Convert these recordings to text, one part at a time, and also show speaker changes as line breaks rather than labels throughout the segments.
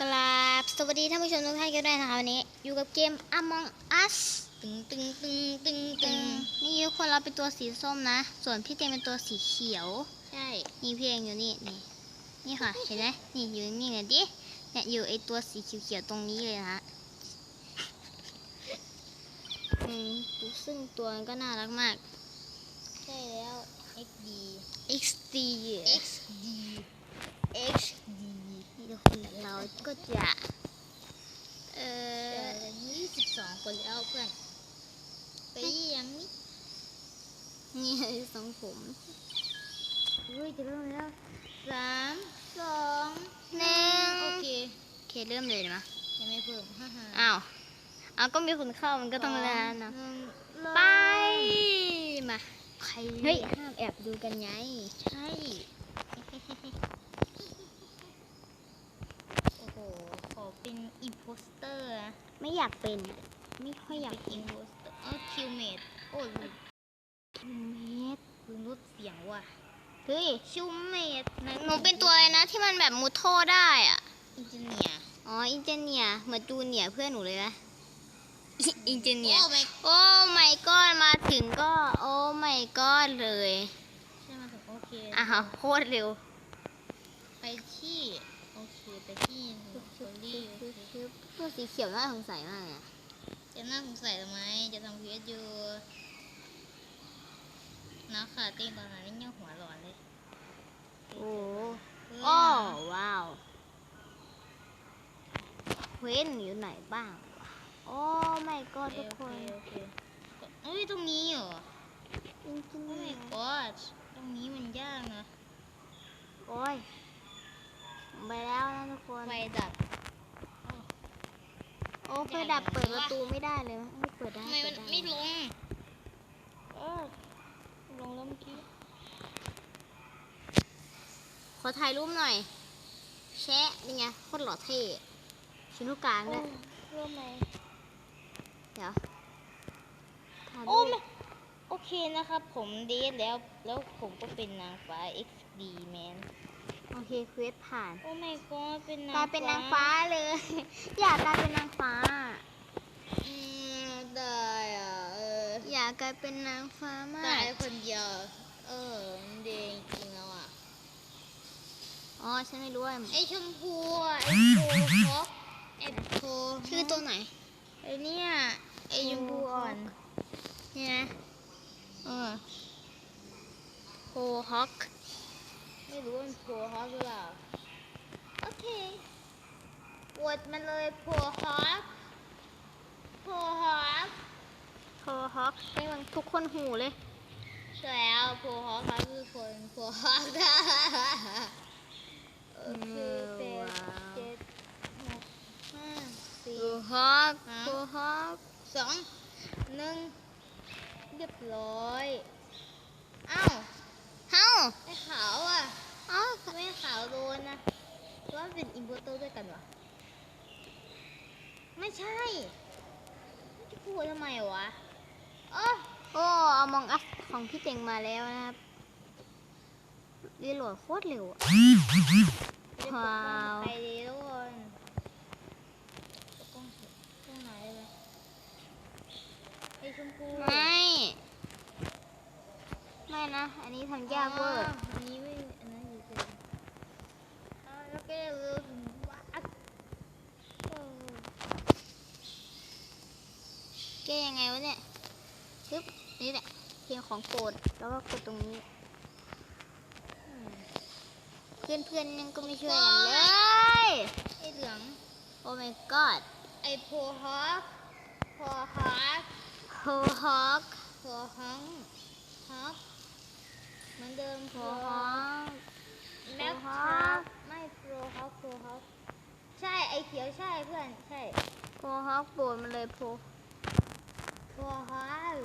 กราบสวัสดีท่านผู้ชมทุกท่านกันด้วยนะคะวันนี้ อยู่กับเกม Among Us ตึงตึงตึงตึงตึงนี่ทุกคนเราเป็นตัวสีส้มนะ ส่วนพี่เต็มเป็นตัวสีเขียว
ใช่
นี่พี่เองอยู่นี่นี่นี่ค่ะเห็นไหมนี่อยู่นี่เลยดิเนี่ยอยู่ไอตัวสีเขียวๆตรงนี้เลยนะฮะอืมซึ่งตัวมันก็น่ารักมาก
ใช่แล้ว XD
XD
XD XD
นี่ทุกคนเรา ก็จะเอ
เอ
อ
อยี่สิบสองคนแล้วเพื่อน ไปยังนี่
นี่ทรงผม
เฮ้ยจะเริ่มแล้วสามสอง
หนึ่ง
โอเค
โอเคเริ่มเลยดีมั้ย
ยังไม่เพิ่มฮ่าฮ่า
อ้าวอ้าวก็มีคนเข้ามันก็ต้องแล้วนะ
หง
ไป
เริ่ม
มา
ใคร
เฮ้ยห้ามแอบดูกันไง
ใช่ โอ้โห ขอ เป็นอิมโพสเตอร์นะ
ไม่อยากเป็นอะไม่ค่อยอยาก
เป็น
เป็
อิ
น
มโพสเตอร์เออคิวเมดโอ้ยลืม
คิวเมตร
ลืมลดเสียงว่ะ
เฮ้ย
คิวเมด
หนูเป็นตัวอะไรนะที่มันแบบมุดโทษได้อะ
อินเจเนียร์
อ๋ออินเจเนียร์เหมือนจูเนียร์เพื่อนหนูเลยนะอินเจเนียร์
โอ้ไม่
โอ้ไม่ก้อนมาถึงก็ โอ้ไม่ก้อนเลย
ใช่มาถึงโอเค
อ้าวโคตรเร็ว
ไปที่โอเคไปที่ โซลี่โอเค
ตัวสีเขียวน่าสงสัยมากเลยอะ
จะน่าสงสัยทำไม จะทำเพียอยู่นะค่ะต้นตอนนั้นนี่ยังหัวหลอนเลย
โอ้โอ้ว้าวเว้นอยู่ไหนบ้างวะโอ้ไม่ก็ทุกคน
เอ้ยตรงนี้เหรอ
จริง
โอ้ my
ๆ
god ตรงนี้มันยากนะ
โอ้ยไปแล้วนะทุกคน
ไฟดับ
โอ้ไฟดับเปิดประตูไม่ได้เลยไม่เปิดได้
ทำไมมัน
เปิดด้
ไม่ลง เออ ลงแล้วเมื่อกี้
ขอถ่ายรูปหน่อย แชะนี่ไงโคตรหล่อเท่ชิ้นลูกกลางด้วย
เริ่มไหม
เดี๋ยวถ่าย
โอ้
รูป
ไม่โอเคนะครับ ผมเดทแล้ว แล้วผมก็เป็นนางฟ้า XD man
โอเคเควสผ่าน
โอ้ my god เป็นนาง
กลายเป็นนางฟ้าเลย อยากกลายเป็นนางฟ้า
อืมได้อะเออ
อยากกลายเป็นนางฟ้ามาก
ตายคนเดียวเออมันเดงจริงแล้วอะ
อ๋อฉันไม่รู้ว่า
ไอชมพูอะไอโพฮอกไอโพ
ชื่อตัวไหน
ไอเนี่ยไอชมพูอ่อน
เนี่ยนะ
เออ
โฮฮอก
ไม่รู้ว่ามันโพฮอกหรือเปล่า โอเคปวดมันเลยโพฮอกโพฮอก
โฮฮอกให้มันทุกคนหูเลย
ใช่แล้วโพฮอกเขาคือคนโพฮอกโอเคแปดเจ็ดหกห้าสี่
โฮฮอก
ฮะ
โฮฮอก
สองหนึ่งเรียบร้อย อ้าว
เฮ้า
ไอ้ขาวอะ
เอ้า
ทำไมขาวโดนนะว่าเป็นอินพุตเตอร์ด้วยกันวะไม่ใช่จะพูดทำไมวะเออ
โอ้เอามองอัสของพี่เต็งมาแล้วนะครับรีโหลดโคตรเร็วอะ
จะปกป้อง
ว้าว
ใครดีทุกคนปกป้องตรงไหนเลยไอ้ชมพู
ไม่ไม่นะ อันนี้ทำยากเวอร์
อันนี้ไม่อันนั้นอยู่เลยอ้าวแล้วก็ลืมวัดโอ้
แก้ยังไงวะเนี่ยปึ๊บนี่แหละเพียงของโกดแล้วก็กดตรงนี้
อืม
เพื่อนเพื่อนๆยังก็ไม่ช่วยกันเลย
ไอ้เหลือง
โอ้ my god
ไอ้โพฮอกโพฮอก
โฮฮอก
โพฮองฮอก เหมือนเดิม
โฮ
โพ
ฮอก
แม็ก
โพฮ
ค
อ
รั
ก
บไม่โพฮอกโพฮอกใช่ไอ้เขียวใช่เพื่อนใช่
โฮฮอกโบนมันเลยโพ
โพฮอก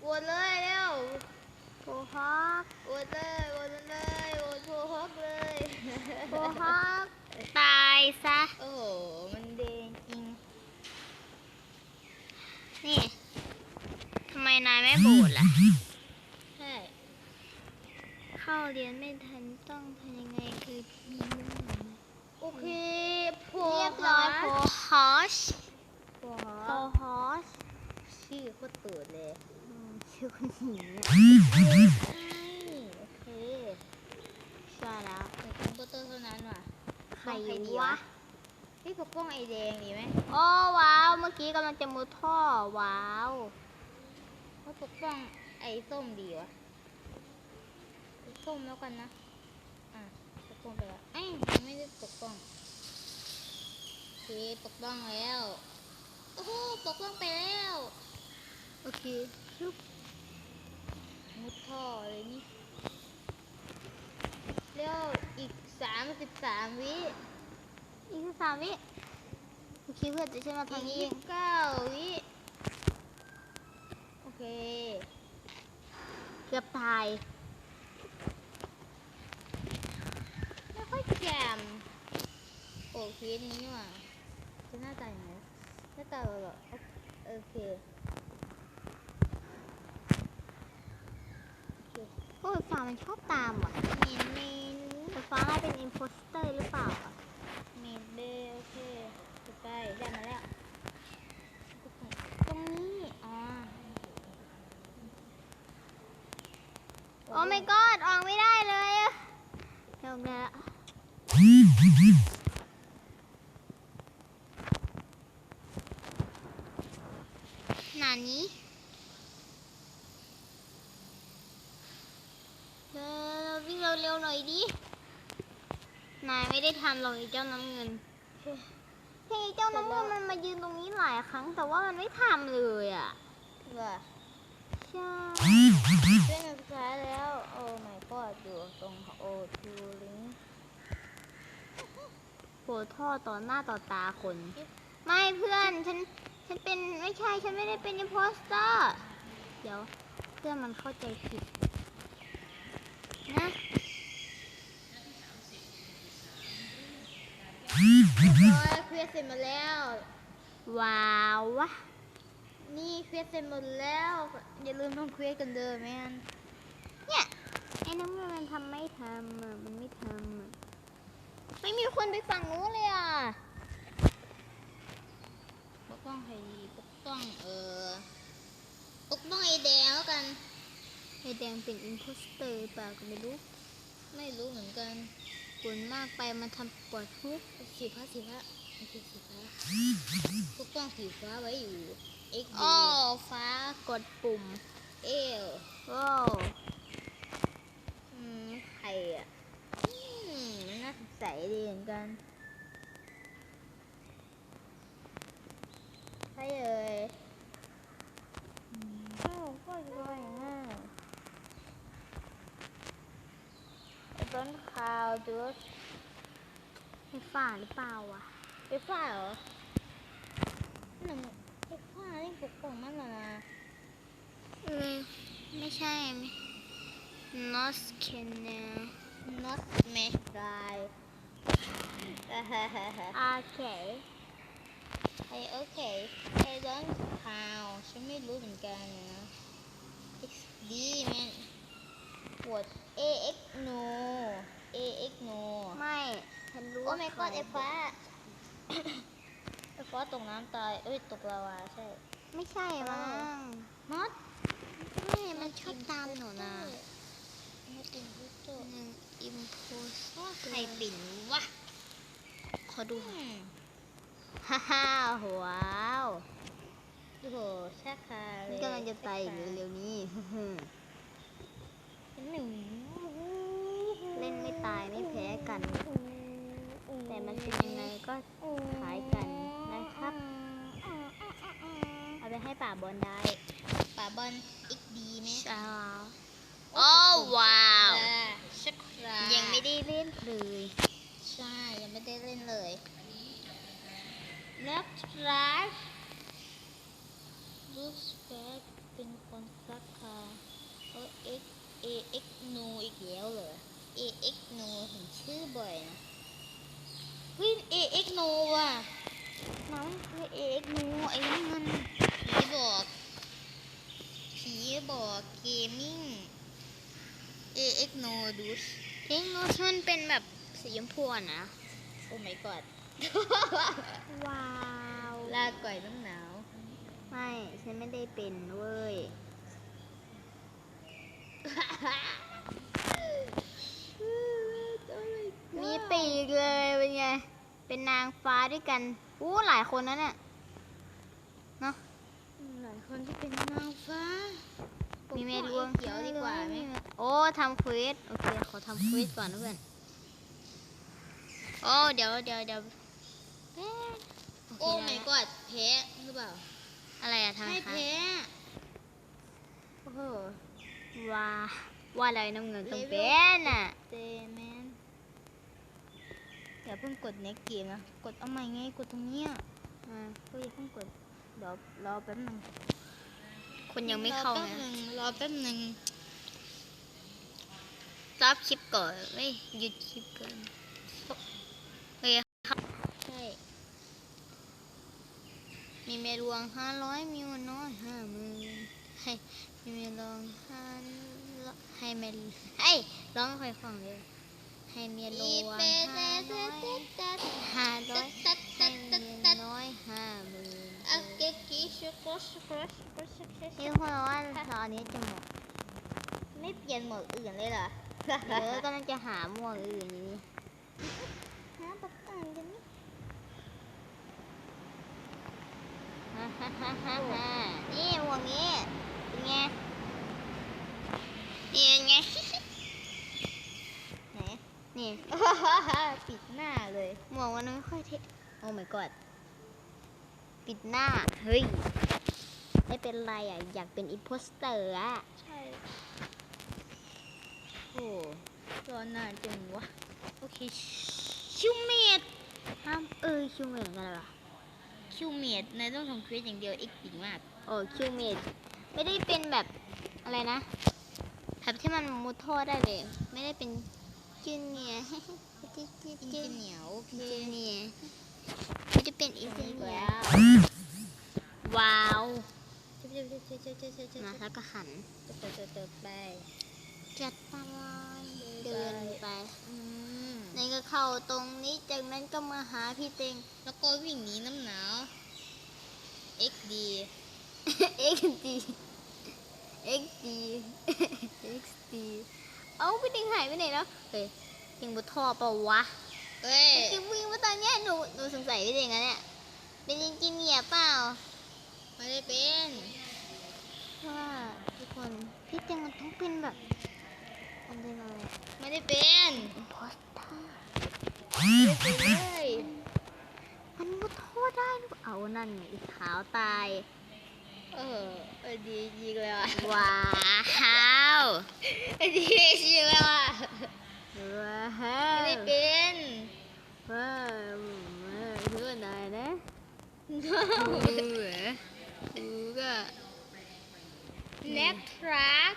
โหวตเลยเร็ว
โฮฮอก
โหวตเลยโหวตเลยโหวตโพฮอกเลย
โฮฮอกตายซะ
โอ้โหมันเดงจริง
นี่ทำไมนายไม่โบดล่ะ
ใช่
เข้าเรียนไม่ทันต้องทำยังไงคือมีเรื่องไหนไหม
โอเคโพ
เรียบฮอช
โพฮ
โพ
อ
ฮอช
ชื่อโคตรตูดเลย
ชื่อคนหญิง
ใช่โอเค
ใช่แล้ว
แต่คอมพิวเตอร์เท่านั้นว่ะ
ใคร
ใครดี
วะ
วะพี่ปกป้องไอแดงดีไหม
โอ้ว้าว เมื่อกี้กำลังจะมุดท่อว้าว
ว่าปกป้องไอส้มดีวะ ส้มแล้วกันนะ อะปกป้องไปแล้วไอ้ยยังไม่ได้ปกป้องโอเคปกป้องแล้ว โอ้โหปกป้องไปแล้ว
โอเคชุบ
มุดท่อเลยนี่เร็วอีกสามสิบสามวิ
อีกแค่สามวิโอเคเพื่อนจะช่วยมา
อี
ทาง
ก
นี้
ยี่สิบเก้าวิ โอเค
เกือบตาย
ไม่ค่อยแจ่มโอ้ เคสนี้ว่ะจะหน้าตาอย่างไรหน้าตาแบบว่าโอเค
โอ้ยฟ้ามันชอบตามว่ะ
มีเมนู
แต่ฟ้าน่าเป็นอินโพสเตอร์หรือเปล่าอะ
มีเบลโอเคไปไปได้มาแล้ว ตรงนี้ อ๋อ
โอ้ my god ออกไม่ได้เลยอะเดี๋ยว นะหนานี้เออวิ่งเร็วๆหน่อยดิ นายไม่ได้ทำหรอกไอ้เจ้าน้ำเงินเฮ้ยไอ้เจ้าน้ำเงินมันมายืนตรงนี้หลายครั้ง แต่ว่ามันไม่ทำเลยอะ
ว่า
ใช่
เส้นสุดท้ายแล้วโอ้ my god อยู่ตรงโอทูลิง
โผล่ท่อต่อหน้าต่อตาคน ไม่เพื่อนฉัน ฉันเป็นไม่ใช่ฉันไม่ได้เป็นอิมโพสเตอร์เดี๋ยวเพื่อนมันเข้าใจผิดนะ
โอ้ยเคลียร์เสร็จหมดแล้ว
ว้าววะ
นี่เคลียร์เสร็จหมดแล้ว อย่าลืมทำเคลียร์กันเดิมแมน
เนี่ยไอ้น้ำเงินมันทำไม่ทำอะมันไม่ทำอะไม่มีคนไปฝั่งนู้นเลยอะ
ปกป้องใครดีปกป้องเออปกป้องไอแดงแล้วกัน
ไอ้แดงเป็นอิมโพสเตอร์เปล่าก็ไม่รู้
ไม่รู้เหมือนกัน
กุนมากไปมันทำปวดทุกข์
สีฟ้าสีฟ้าโอเคสีฟ้าปกป้องสีฟ้าไว้อยู่ X D
โอ้ฟ้ากดปุ่ม
เอล
โอ้
อืมใครอะอืมมันน่าสงสัยดีเหมือนกัน ใครเอ่ยอ้าวก็รวยง่ายไอ้ต้นข่าวดูว่า
ไอ้ฝ่าหรือเปล่าวะ
ไปฝ้าเหรอหนึ่งไปฝ้าเล่นปกป้องมันเหรอนะ
เออไม่ใช่ไหม Nos Canal
not smash guy
โอเค
ไอโอเคไอ don't count ฉันไม่รู้เหมือนกันนะ XD แม่นปวด AX no AX no
ไม่ฉันรู้
โอ้
ว่า
my god ไอฟ้าไอฟ้าตกน้ำตาย เอ้ยตกลาวาใช่
ไม่ใช่มั้ง
not
ไม่มันชอบตามหนูนะ
not imposter
หนึ่งอิมโพส
ว่าใครปิ่นวะ
ขอดู
อืม
ฮ่าฮ่าว้าว
โอ้โหชาคาเลย
นี่กำลังจะตายอยู่เร็วๆนี้
หนึ่ง
เล่นไม่ตายไม่แพ้กัน แต่มันเป็นยังไงก็คล้ายกันนะครับ เอาไปให้ป่าบอลได้
ป่าบอลอีกดีไหม
ใช่โอ้ว้าว
ชักรา
ยังไม่ได้เล่นเลย
ใช่ ยังไม่ได้เล่นเลย แล้วทรัชรูสแฟกเป็นคนซักค่ะเออ X A X no อีกแล้วเหรอ A X no เห็นชื่อบ่อยนะเฮ้ย A X no ว่ะ
น้องคือเอ็กหนูไอ้นี่มัน
ผีบอกผีบอกเกมมิ่ง A X no ดูส
เอ็งนูที่มันเป็นแบบสีชมพูนะ
โอ้ my god
ว้าว
ลาก่อยน้ำหนาว
ไม่ ฉันไม่ได้เป็นเว้ย มีปีกเลยเป็นไง เป็นนางฟ้าด้วยกัน อู้หลายคนนะเนี่ย เนาะ
หลายคนที่เป็นนางฟ้า
มีเม
ปกป้
ด
อง
วง
ไอ้เขียวดีกว่าไหม
โอ้ทำเควสโอเค ขอทำเควสก่อนนะเพื่อน โอ้ เดี๋ยวเดี๋ยวเดี๋ยวแป๊บ โอ
โอ้
เค
ไม่
ได้
กอดแพ้หรือเปล่า
อะไรอะทำไม
ให้
คะ
แพ้โอ้โห
ว่าว่าอะไรน้ำเงินต้อง
เลเวล
เป็นอะ
เจแมนอย่าเพิ่งกดเน็กเกมนะ กดเอาใหม่ไงกดตรงเนี้ย
อ่า
ก็อย่าเพิ่งกด เดี๋ยวรอแป๊บหนึง
คนยังไม่เข้าร
อแป๊บห
นะ
นึงรอแป๊บหนึง
รับคลิปก่อนไม่หยุดคลิปก่อนโอเคครับ
ใช่
มีเมลวงห้าร้อยมีวันน้อยห้าหมื่นให้มีเมลวงห้าให้เมลเอ้ยร้องค่อยฟังเลยให้เมลวงห้าร้อยห้าร้อยให้เมลน้อยห้าหมื่น
อะเกกิชุกชุกชุกชุกชุก
นี่คนว่าตอนนี้จะหมด
ไม่เปลี่ยนหมวดอื่นเลยเหรอ
เออกำลังจะหาหมวกอื่นอยู่นี่
หาปักต่างกันนี่
ฮ่าฮ่าฮ่าฮ่าฮ่า นี่หมวกนี้เป็นไงนี่เป็นไง
ไหน
นี่
ปิดหน้าเลย
หมวกมันไม่ค่อยเท่โอ้ my god ปิดหน้า เฮ้ย ไม่เป็นไรอะ อยากเป็นอิ p โพสเตอร์อะ
ใช่ โอ้รอนานจังวะ
โอเค ชิวเมดห้ามเออชิวเมดกันเหรอ
คิวเมียดนายต้องทำควิสอย่างเดียวเอ็กซ์ดีมาก
โอ้คิวเมดไม่ได้เป็นแบบอะไรนะแบบที่มันมุดท่อได้เลย ไม่ได้เป็นจูเนียร์
อินเจเหนียวโอเค
จูเนียร์ไม่ได้เป็นอีเซน
แล้
แล้ววว้าว
เจ๊เจ๊เจ๊เจ๊เจ๊เจ๊เจ๊
มาแล้วก็หัน
เติบเติบเติบไป
จัดตารเดินไป
อืม
นั่นก็เข้าตรงนี้จากนั้นก็มาหาพี่เต็ง
แล้วก็วิ่งหนีน้ำหนาว XD
XD XD XD เอ้าพี่เต็งหายไปไหนแล้วเฮ้ยเต็งบนท่อเปล่าวะ
เอ้ย
จริงวิ่งมาตอนเนี้ยหนูหนูสงสัยพี่เต็งอะเนี่ยเป็นจริงๆเนี่ยเปล่า
ไม่ได้เป็น
ว่าทุกคนพี่เต็งมันต้องเป็นแบบมันเป็นอะไร
ไม่ได้เป็น
อินโพส เตอร์
ไม่ได้เป็นเลย
มันมุดท่อได้หรือเปล่าเอานั่นไงอีขาวตาย
เออเออดีจริงเลยว่ะ
ว้าว
เออดีจริงเลยว่ะ
ว้า
ไม่
ว
ได้เป็น
ว้าวเพื่อนายนะ
ดู
เหรอดูก็
แม็กทรัค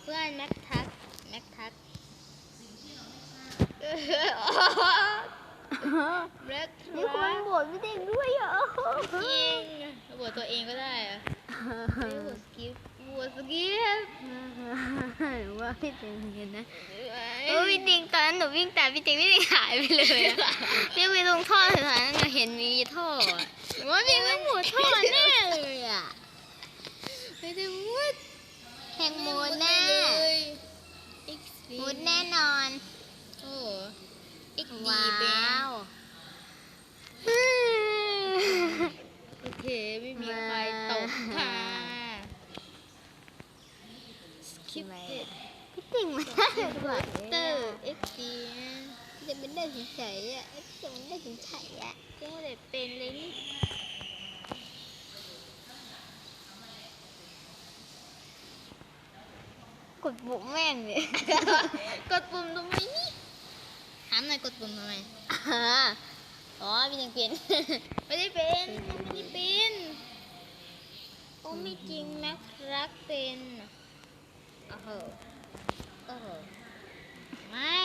เพื่อนแม็กทัก แม็กทักแม็กท
มีค
รั
น
ค
บ่นพี่เด็กด้วยเหรอ
จริงบวชตัวเองก็ได้อะไม่ได้บวชสกิปบวชสกิป
ว่าพี่เด็กเหมือนกันนะเออพี่เด็กตอนนั้นหนูวิ่งตามพี่เด็กพี่เด็กหายไปเลยอะพี่ไปตรงท่อสุดท้ายนั่นเห็นมีท่ออะหนูว่าพี่ไม่หมุดท่อแน่เลยอะ
ไม่ได้มุด
แข่งหมุดแน่
เลย
หมุดแน่นอน
โอ้เอ็กดี
ว้า
เป็น
ว
โอเค ไม่มีใครตกค่ะสกิปเพี่
ติ่งมันน่าจะกว่า
เตอร์เอ็กดี
จะเป็นได้เฉยๆอะจะเป็นได้เฉยๆอะ
ก็ไม่ได้เป็นเลยนี่
กดปุ่มแม่งเลย
กดปุ่มทำไมนี่ถามหน่อยกดปุ่มทำไม
อ่าอ๋อพี่ติ่งเปลี่ยน
ไม่ได้เป็นไม่ได้เป็นโอ้ไม่จริงแม็กรักเป็นโอ้โหโอ้โหไม่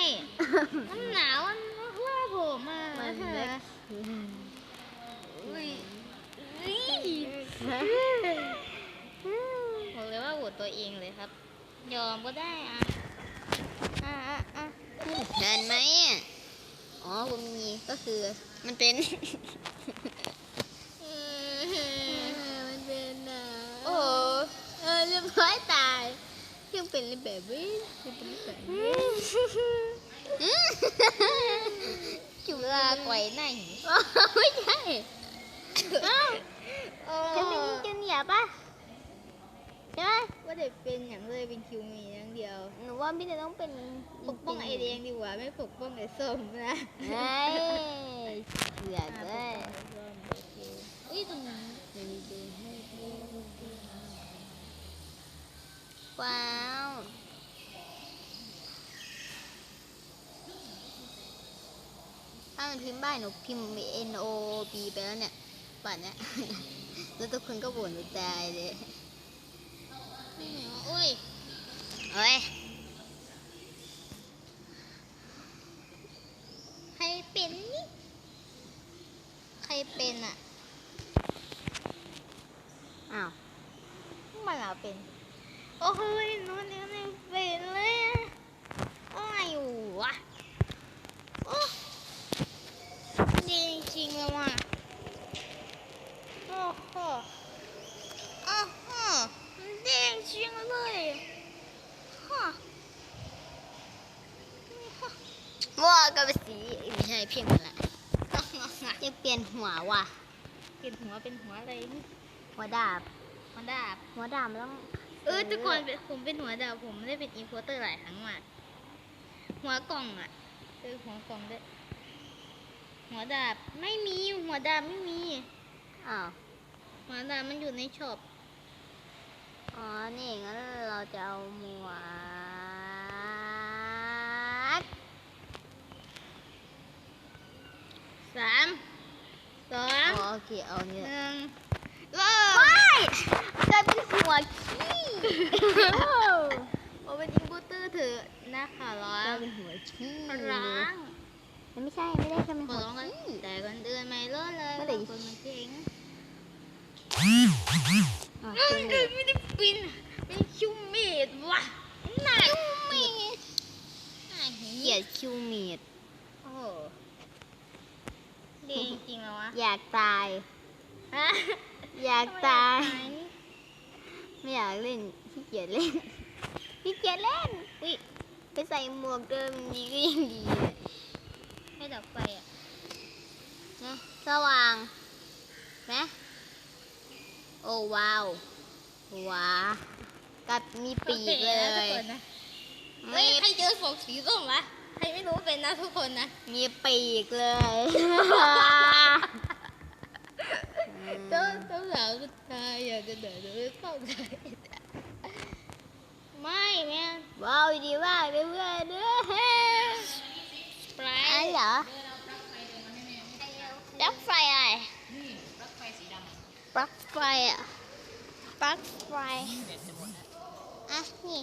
น้ำหนาวมันว่าผมอะ
มัน
เถ
เล็ก
อะอุ้ยอุ้ยบอกเลยว่าโหวตตัวเองเลยครับ ยอมก็ได้อะอะอะอะ
เดินไหมอะก็คือมันเป็นมันเป็นอะ
โอ้
เออเรียบร้อยตายยังเป็นแบบนี้ยังเป็นแบบนี้
จุฬาไกวไห
นไม่ใช่เอ้าว
โอ้
ฉันเป็นจูเนียร์ปะ ใช่ไหม
ว่าเด็กเป็นอย่างเลยเป็นคิวมีอย่างเดียว
หนูว่าพี่จะต้องเป็น
ปกป้องไอแดงดีกว่าไม่ปกป้องไอส้มนะ
เฮ้ยเสือกเลย
อุ้ยตรงนั้น
ว้าวถ้ามันพิมพ์บ้านหนูพิมพ์ N O B ไปแล้วเนี่ยป่านเนี้ยแล้วทุกคนก็บ่นไปตายเลย
อุ้ย
เฮ้ย
ใครเป็นนี่ ใครเป็นอะ
อ้าว
มันเราเป็น โอ้ยนู้นเนี่ยเลยอะอะไรอยู่วะโอ้ดีจริงเลยว่ะโอ้โหโอ้โหดีจริงเลยฮะ
ว่าก็เป็นสีไม่ใช่เพียงนั่นแหละจะเปลี่ยนหัวว่ะ
เป็นหัวเป็นหัวอะไรนี่
หัวดาบ
หัวดาบ
หัวดาบมันต้อง
เออแต่ก่อนเป็นผมเป็นหัวดาบผมไม่ได้เป็นอีโคเตอร์หลายครั้งมากหัวกล่องอะเออหัวกล่องด้วยหัวดาบไม่มีหัวดาบไม่มี
อ้าว
หัวดาบมันอยู่ในช็อป
อ๋อนี่งั้นเราจะเอาหมวก
สามสอ
อ๋
ง
อโอเคเอา
ห
เนี่ย
นึ่งเริ่ม
ไม่กลายเป็นหัวขี้
โอ้เป็นอีโคเตอร์เถอะนะคะร้อก
ลาย
ง
เป็นหัวขี้
ร้าง
มันไม่ใช่ไม่ได้กลายเป็น
ข
หั
อ
ว
ร้องกัน
ขี้
แต่ก่อนเดินไม่เลิศเลย
ไม่ได้
บางคนมันเจ๋ง
อ๋อ
เอ้
คื
ย
อ
ไม่ได้ปินเป็นคิวเมดว่ะหนักเมดหนัก
เกลี
เหี้
ย
ย
ดคิวเมีด
โอ้โห ดีจริงๆแล้ววะ
อยากตาย
ฮะ
อยากตาย
ทำไมนี่
ไม่อยากเล่นขี้เกียจเล่นขี้เกียจเล่นอุ๊ยไปใส่หมวกเดิมดีก็ยังดีเลย
ให้ดับไฟอะ
นะสว่างนะโอ้ว้าวว้ากับมีปีกเล
โอคนะทุก
ย
คนนะ
ไม่
เฮ้ยใครเจอศพสีส้มวะ ใครไม่รู้เป็นนะทุกคนนะ
มีปีกเลย
เจ้าเจ้าสาวสุดท้ายอยากจะเดินไปเข้าใจไม่แม่
ว้าวดีมากเลยเพื่อนเด้อ
สไปร
อัน
ท์
เหรอปลั๊กไฟอะไรปลั๊กไฟอะปลั๊กไฟอะนี่